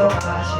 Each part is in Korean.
약속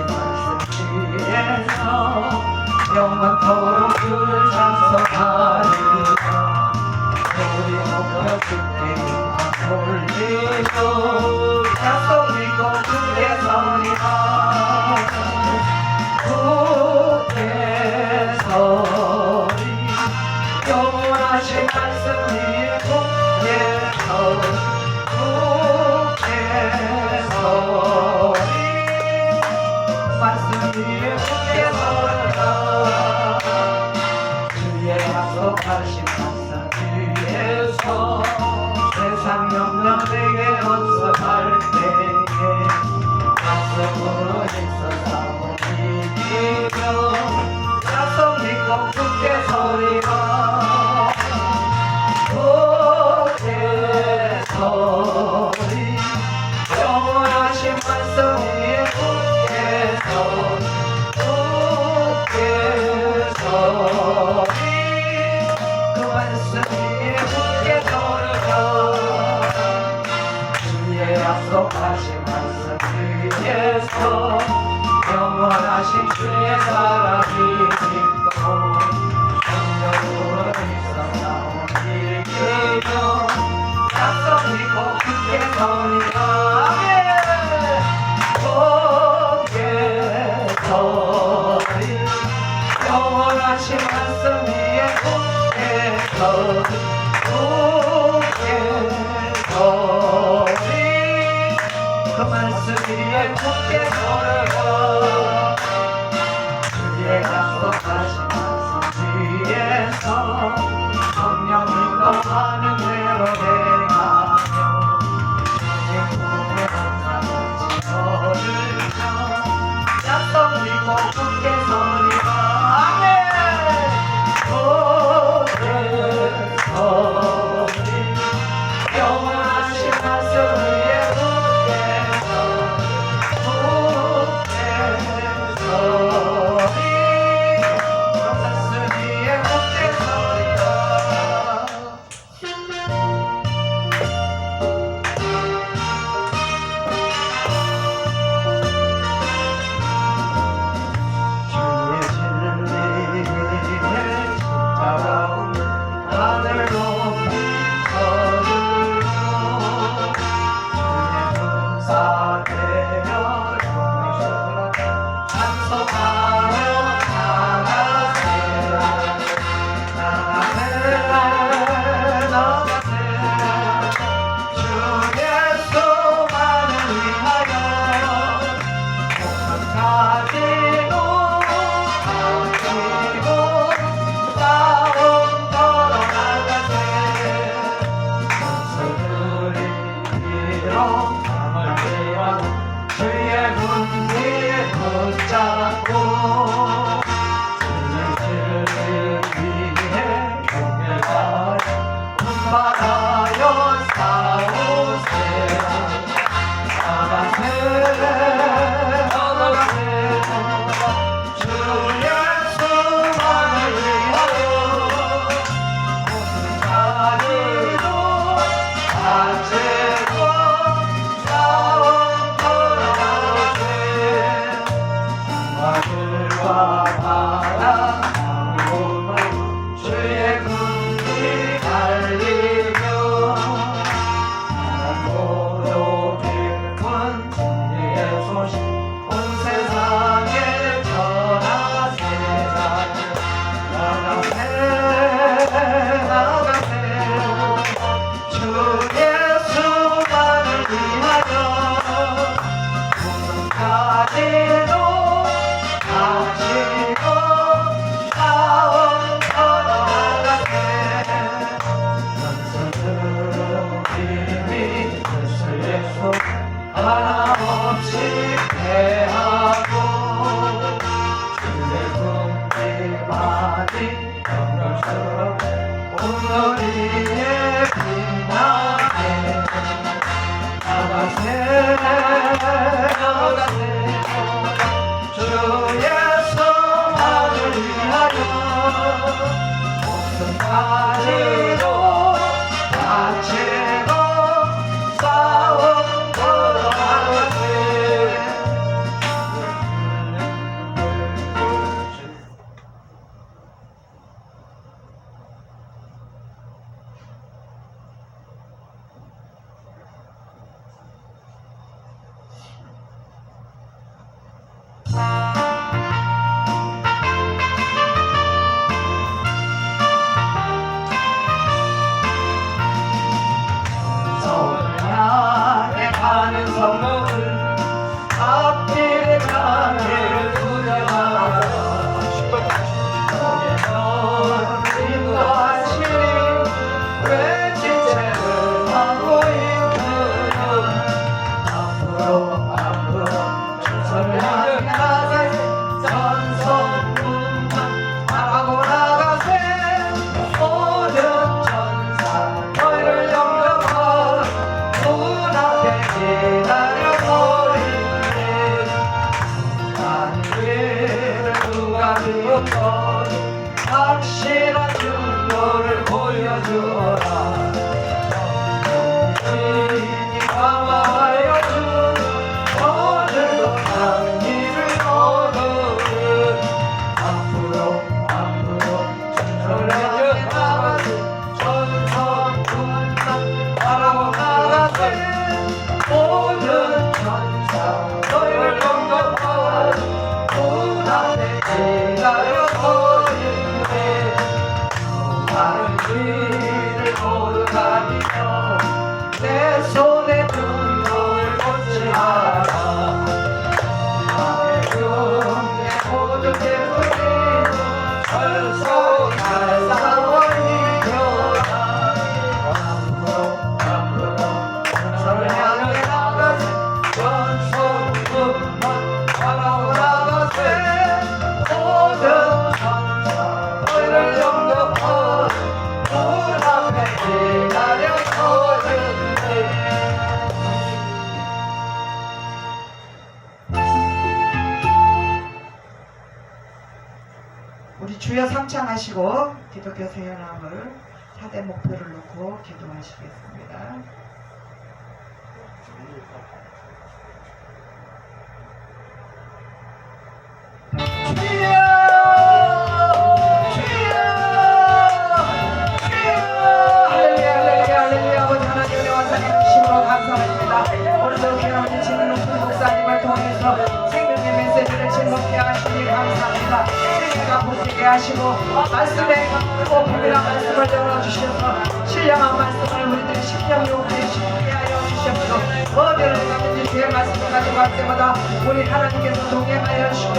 보여주어라 확실한 증거를 보여주어라. 놓고 기 보시게 하시고 크고 비밀한 말씀을 열어주셔서 신령한 말씀을 우리들이 신령 요구에 쉽게 하여 주시옵소서. 어디를 가든지 주의 말씀을 가져갈 때마다 우리 하나님께서 동행하여 주시고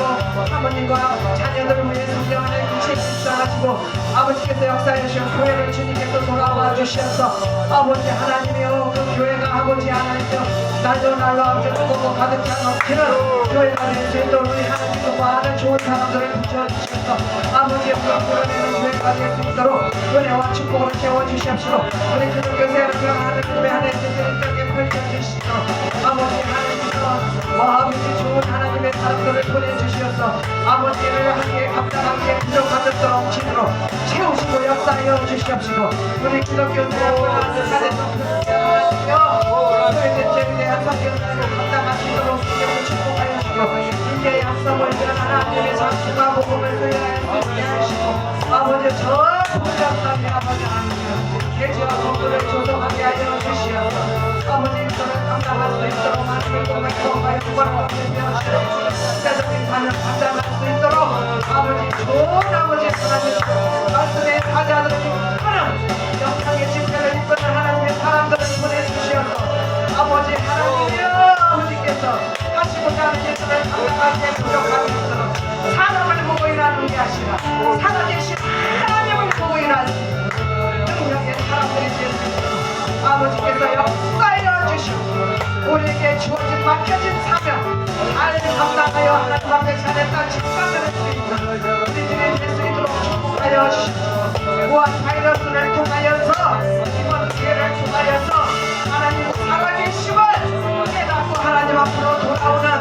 사모님과 자녀들을 위해 성령 안에 빛이 입사하시고 아버지께서 역사해 주신 교회를 주님께서 돌아와 주셔서. 아버지 하나님이여 그 교회가 아버지 하나님이여 날로 날로 아버지 뜨겁고 가득 찬 넘치 수 있도록 우리 하나님께서 많은 좋은 사람들을 붙여주셔서 아버지의 불어내는 교회가 될수 있도록 은혜와 축복을 채워주시옵시고 우리 기독교 세력을 하나님의 하나님의 뜻에 펼쳐주시도록 아버지 께서 와비지 좋은 하나님의 사람들을 보내주시어서 아버지를 함께 감당하기에 부족하듯 넘치도록 채우시고 역사하여 주시옵시고 우리 기독교 세력을 하나님의 하나님여 저희들 죄에 대한 수 있도록 성경을 축복하여 주시고 인제의 약속을 위한 하나님의 장수가 복음을 소유하여 하시고 아버지 저 부장감이 아버지 하나님 계지와 건물을 조성하게 하여 주시옵소서 아버지 일들을 감당할 수 있도록 통하여 구원을 얻으며 세상의 관을 감당할 수 있도록 아버지 좋은 아버지 하나님 말씀의 사자들을 이끄는 영상의 집회를 이끄는 하나님의 사람들을 보내주시옵소서 아버지 하나님이여 아버지께서 하시고자 하는 일들을 감당하기에 부족함이 있도록 사람을 보고 일하는 게 아니라 살아계신 하나님을 보고 일하는 능력의 사람들이 되었습니다 아버지께서 역사하여 주시고 우리에게 주어진 맡겨진 사명 잘 감당하여 하나님 앞에 잘했다 칭찬을 할수 있는 우리들이 될수 있도록 축복하여 주시고 무한 바이러스를 통하여서 이번 기회를 통하여서 하나님 살아계심을 깨닫고 하나님 앞으로 돌아오는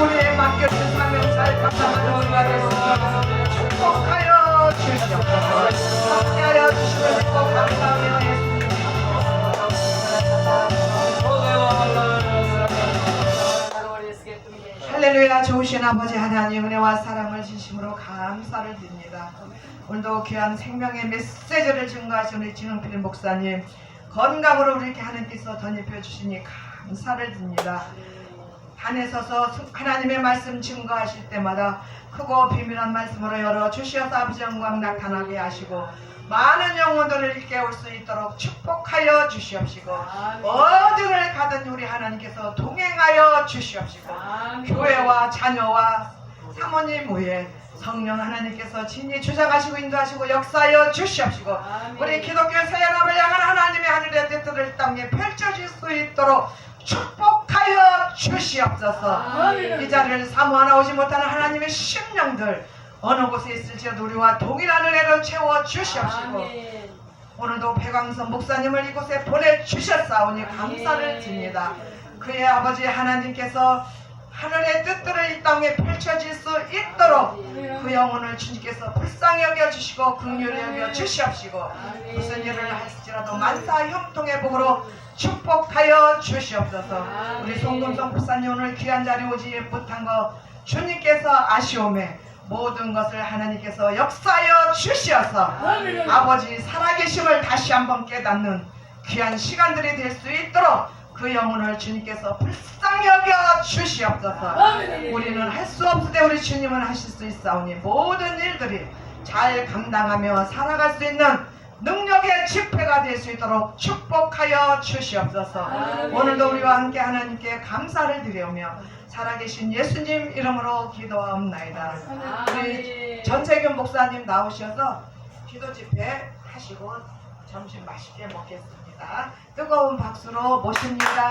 우리의 맡겨진 사명 잘 감당하는 됐습니다 축복하여 할렐루야 좋으신 아버지 하나님 은혜와 사랑을 진심으로 감사를 드립니다. 오늘도 귀한 생명의 메시지를 증거하신 우리 진흥필 목사님 건강으로 우리 이렇게 하나님께서 덧입혀 주시니 감사를 드립니다 단에 서서 하나님의 말씀 증거하실 때마다 크고 비밀한 말씀으로 열어 주시어서 아버지 영광 나타나게 하시고 많은 영혼들을 일깨 올수 있도록 축복하여 주시옵시고 어디를 가든 우리 하나님께서 동행하여 주시옵시고 교회와 자녀와 사모님 위에 성령 하나님께서 진히 주장하시고 인도하시고 역사하여 주시옵시고 우리 기독교 세연합을 향한 하나님의 하늘의 뜻을 땅에 이름으로 축복 하여 주시옵소서. 이 자리를 사모하나 오지 못하는 하나님의 심령들 어느 곳에 있을지라도 우리와 동일한 은혜로 채워 주시옵시고 오늘도 배광선 목사님을 이곳에 보내주셨사오니 감사를 드립니다. 그의 아버지 하나님께서 하늘의 뜻들을 이 땅에 펼쳐질 수 있도록 그 영혼을 주님께서 불쌍히 여겨주시고 긍휼히 여겨주시옵시고 무슨 일을 할지라도 만사 형통의 복으로 축복하여 주시옵소서. 우리 송금성 목사님 오늘 귀한 자리 오지 못한 거 주님께서 아쉬움에 모든 것을 하나님께서 역사하여 주시어서 아버지 살아계심을 다시 한번 깨닫는 귀한 시간들이 될 수 있도록 그 영혼을 주님께서 불쌍히 여겨 주시옵소서. 우리는 할 수 없을 때 우리 주님은 하실 수 있사오니 모든 일들이 잘 감당하며 살아갈 수 있는 능력의 집회가 될 수 있도록 축복하여 주시옵소서. 오늘도 우리와 함께 하나님께 감사를 드리오며 살아계신 예수님 이름으로 기도하옵나이다. 우리 전세균 목사님 나오셔서 기도 집회 하시고 점심 맛있게 먹겠습니다 뜨거운 박수로 모십니다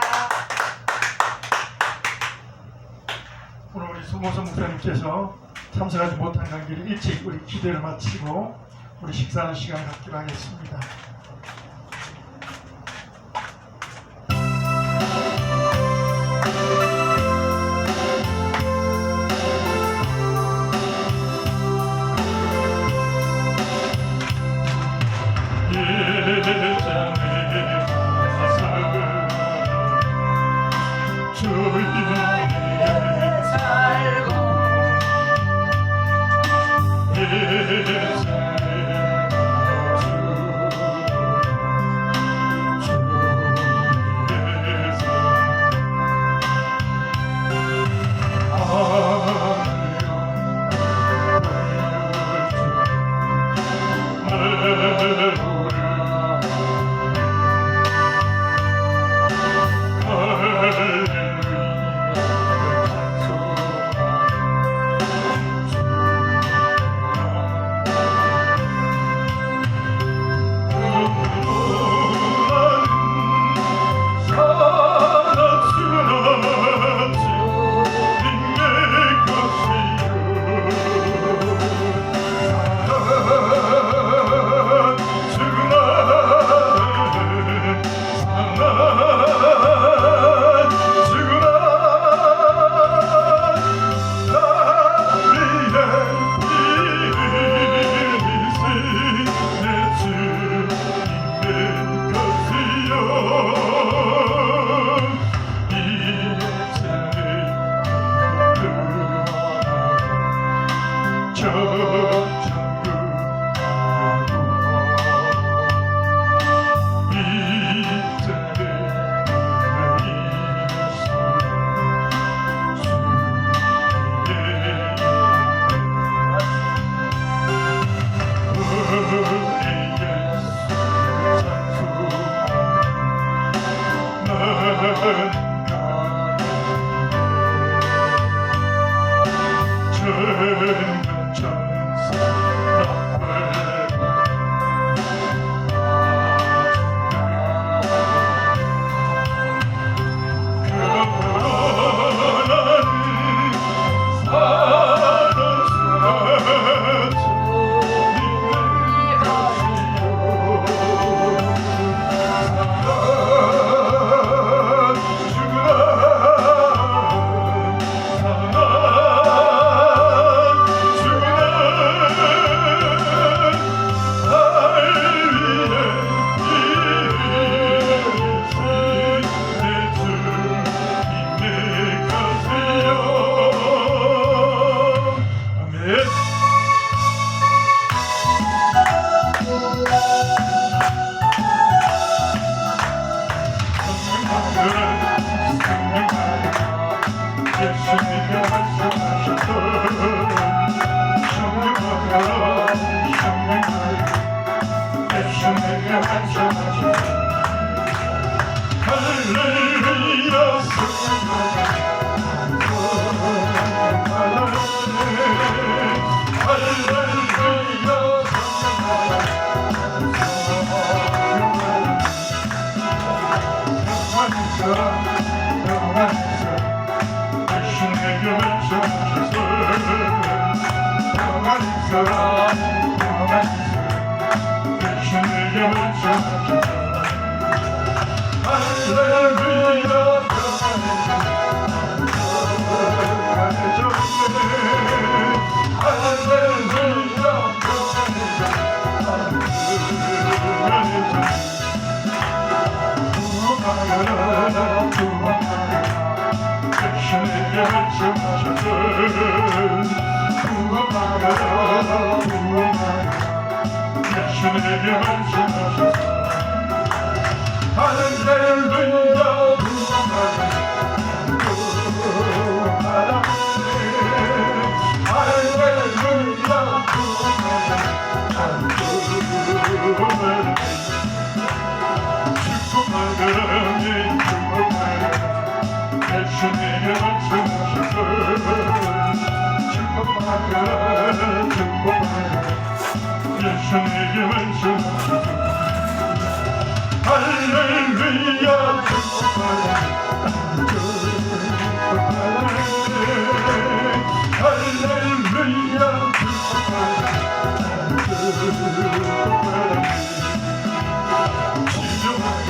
오늘 우리 송호선 목사님께서 참석하지 못한 관계를 일찍 우리 기대를 마치고 우리 식사하는 시간 갖기로 하겠습니다.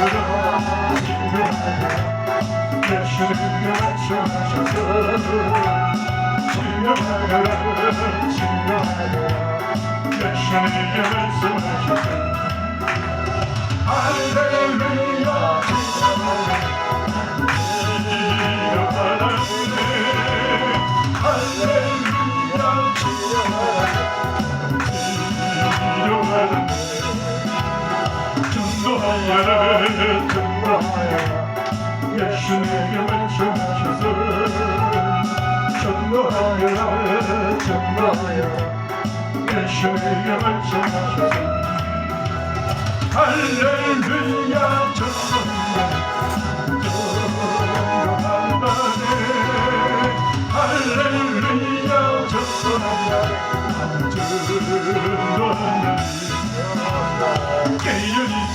Hallelujah. 나의 등나야 예수님을 쫓아서 전도하여 전도하여 예수님을 쫓아서 할렐루야 전도하여 전도하네 할렐루야 전도하여 전도하네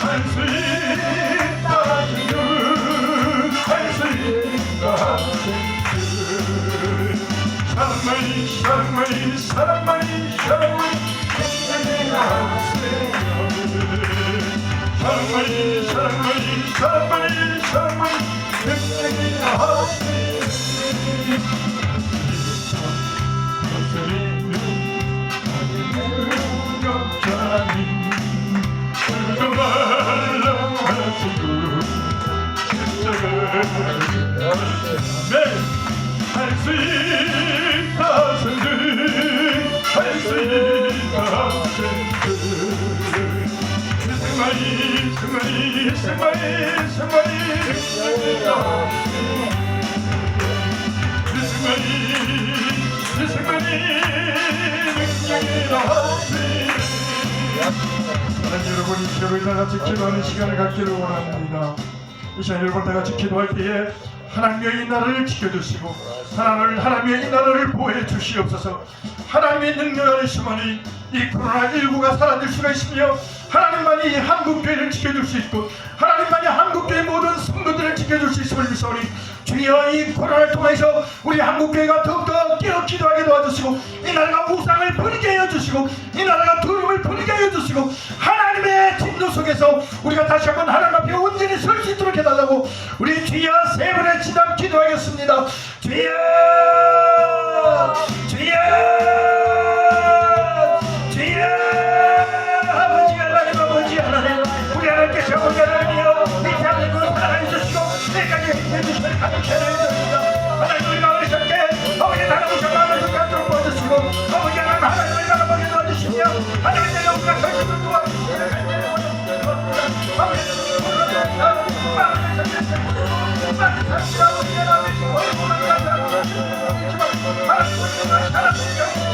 할수 있다 하시는 할수 있다 하시는 사랑만이 사랑만이 사랑만이 사랑만이 힘내라 사랑만이 사랑만이 사랑만이 사랑만이 힘내라 하세요 할수 있다 승들 할수 있다 승들 승마이 승마이 승마이 승마이 승마이 승마이 승마이 하나님 여러분 이 시간을 다 같이 기도하는 시간을 갖기를 원합니다 이 시간 여러분 다 같이 기도할 때에 하나님의 이 나라를 지켜주시고 하나님을 하나님의 이 나라를 보호해 주시옵소서. 하나님의 능력 안에 심하니 이 코로나19가 사라질 수가 있으며 하나님만이 이 한국교회를 지켜줄 수 있고 하나님만이 한국교회 성도들을 지켜줄 수 있음을 믿사오니 주여 이 코로나를 통해서 우리 한국교회가 더욱더 깨어 기도하게 도와주시고 이 나라가 우상을 버리게 하여 주시고 이 나라가 두려움을 버리게 하여 주시고 하나님의 진노 속에서 우리가 다시 한번 하나님 앞에 온전히 설 수 있도록 해달라고 우리 주여 세 번의 지담 기도하겠습니다. 주여! 주여 ¡Vamos! ¡Vamos! ¡Vamos!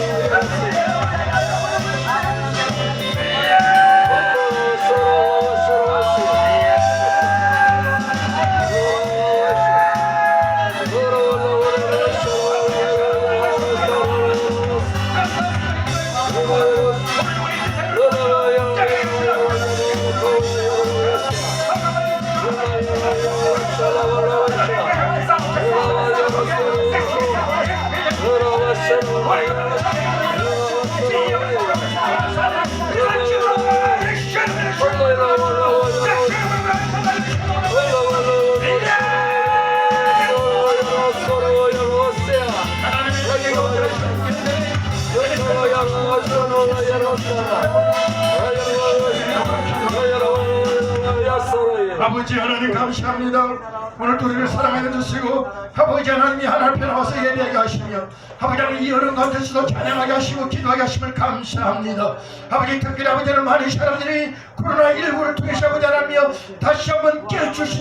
Deus. 아버지 하나님 감사합니다. 오늘 또 우리를 사랑해 주시고 아버지 하나님이 하나님 편에 와서 예배하게 하시며 아버지 하나님 이 여름 가운데서도 찬양하게 하시고 기도하게 하심을 감사합니다. 아버지 특별히 아버지는 많은 사람들이 코로나19를 통해서 아버지 하나님이여 다시 한번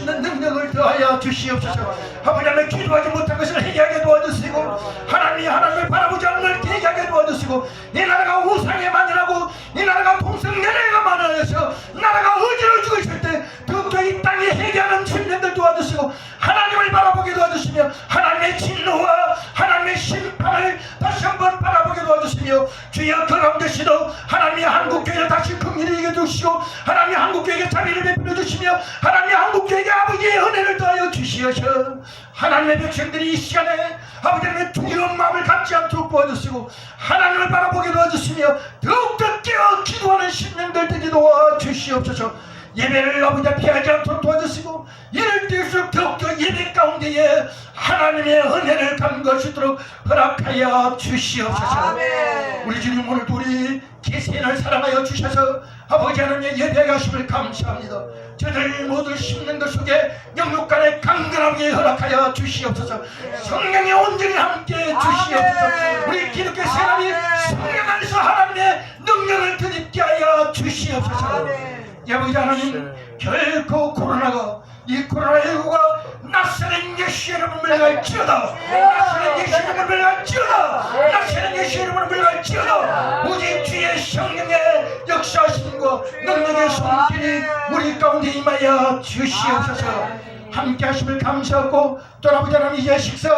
있는 능력을 더하여 주시옵소서 아버지 하나님 기도하지 못한 것을 회개하게 도와주시고 하나님이 하나님을 바라보지 않는 걸 회개하게 도와주시고 이 나라가 우상에 만연하고 이 나라가 동성연애가 만연해서 나라가 어지러워 죽고 있을 때 더욱더 이 땅에 회개하는 청년들 도와주시고 하나님을 바라보게 도와주시며 하나님의 진노와 하나님의 심판을 다시 한번 바라보게 도와주시며 주여 그 가운데시도 하나님이 한국교회를 다시 긍휼히 여겨주시고 하나님이 한국교회에게 자비를 베풀어 주시며 하나님이 한국교회에게 아버지의 은혜를 더하여 주시어서 하나님의 백성들이 이 시간에 아버지 하나님의 두려운 마음을 갖지 않도록 도와주시고 하나님을 바라보게 도와주시며 더욱더 깨어 기도하는 신령들 되게 도와주시옵소서 예배를 아버지 피하지 않도록 도와주시고 이럴 때일수록 더욱더 예배 가운데에 하나님의 은혜를 담을 수 있도록 허락하여 주시옵소서 아멘. 우리 주님 오늘도 우리 개세인을 사랑하여 주셔서 아버지 하나님의 예배가 하심을 감사합니다 저들 모두 심는 것 속에 영육간에 강건하게 허락하여 주시옵소서 성령의 온전히 함께 주시옵소서 아멘. 우리 기독교 세람이 성령 안에서 하나님의 능력을 드립게 하여 주시옵소서 아멘. 예, 아버지 하나님 결코 코로나가 이 코로나19가 낯선 예수 이름을 물갈지어다. 낯선 예수 이름을 물갈지어다. 낯선 예수 이름을 물갈지어다. 오직 주의 성령의 역사하심과 능력의 손길이 우리 가운데 임하여 주시옵소서 함께 하심을 감사하고 또 아버지 하나님 이제 식사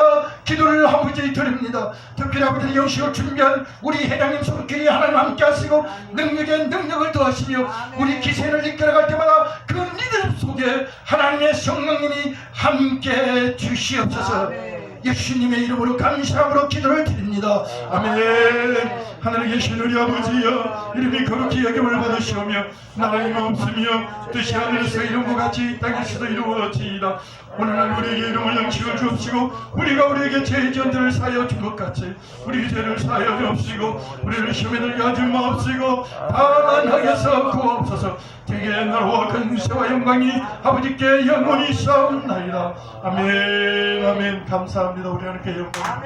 기도를 아버지 드립니다. 특별히 아버지 영식을 준비한 우리 회장님 손길이 하나님 함께 하시고 능력에 능력을 더하시며 우리 기세를 이끌어갈 때마다 그 믿음 속에 하나님의 성령님이 함께 주시옵소서 예수님의 이름으로 감사함으로 기도를 드립니다. 아멘. 하늘에 계신 우리 아버지여 이름이 거룩히 여김을 받으시오며 나라임 없으며 뜻이 하늘에서 것 같이 이 땅에서도 이루어지이다. 오늘날 우리에게 이름을 영식을 주옵시고 우리가 우리에게 죄의 전들을 사하여 준 것 같이 우리 죄를 사하여 주옵시고 우리를 시험에 들게 하지 마옵시고 다만 하게서 구옵소서 되게 나라와 근세와 영광이 아버지께 영원히 싸움나이다. 아멘 아멘. 감사합니다. 우리 하나님께 영광